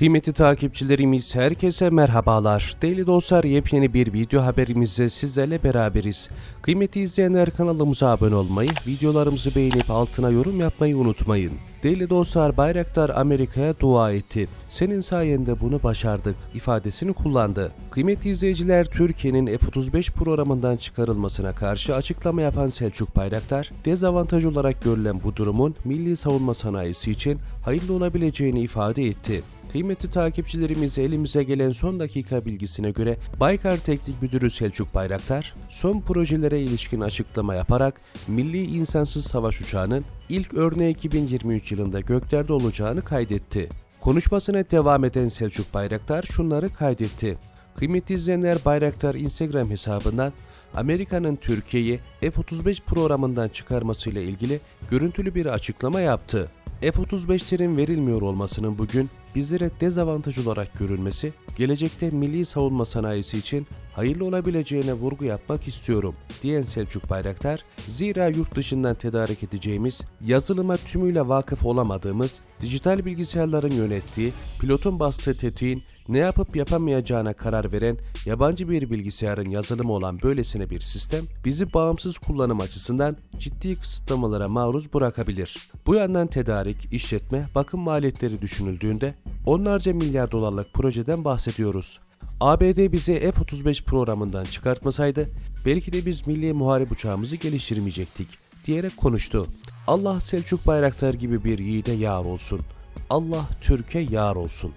Kıymetli takipçilerimiz herkese merhabalar. Değerli dostlar yepyeni bir video haberimizle sizlerle beraberiz. Kıymetli izleyenler kanalımıza abone olmayı, videolarımızı beğenip altına yorum yapmayı unutmayın. Değerli dostlar Bayraktar Amerika'ya dua etti. Senin sayende bunu başardık ifadesini kullandı. Kıymetli izleyiciler Türkiye'nin F-35 programından çıkarılmasına karşı açıklama yapan Selçuk Bayraktar, dezavantaj olarak görülen bu durumun milli savunma sanayisi için hayırlı olabileceğini ifade etti. Kıymetli takipçilerimiz elimize gelen son dakika bilgisine göre Baykar Teknik Müdürü Selçuk Bayraktar son projelere ilişkin açıklama yaparak Milli İnsansız Savaş Uçağı'nın ilk örneği 2023 yılında göklerde olacağını kaydetti. Konuşmasına devam eden Selçuk Bayraktar şunları kaydetti. Kıymetli izleyenler Bayraktar Instagram hesabından Amerika'nın Türkiye'yi F-35 programından çıkarmasıyla ilgili görüntülü bir açıklama yaptı. F-35'lerin verilmiyor olmasının bugün bizlere dezavantaj olarak görülmesi, gelecekte milli savunma sanayisi için hayırlı olabileceğine vurgu yapmak istiyorum, diyen Selçuk Bayraktar, zira yurt dışından tedarik edeceğimiz, yazılıma tümüyle vakıf olamadığımız, dijital bilgisayarların yönettiği, pilotun bastığı tetiğin ne yapıp yapamayacağına karar veren yabancı bir bilgisayarın yazılımı olan böylesine bir sistem bizi bağımsız kullanım açısından ciddi kısıtlamalara maruz bırakabilir. Bu yandan tedarik, işletme, bakım maliyetleri düşünüldüğünde onlarca milyar dolarlık projeden bahsediyoruz. ABD bizi F-35 programından çıkartmasaydı belki de biz milli muharip uçağımızı geliştirmeyecektik diyerek konuştu. Allah Selçuk Bayraktar gibi bir yiğide yar olsun. Allah Türkiye yar olsun.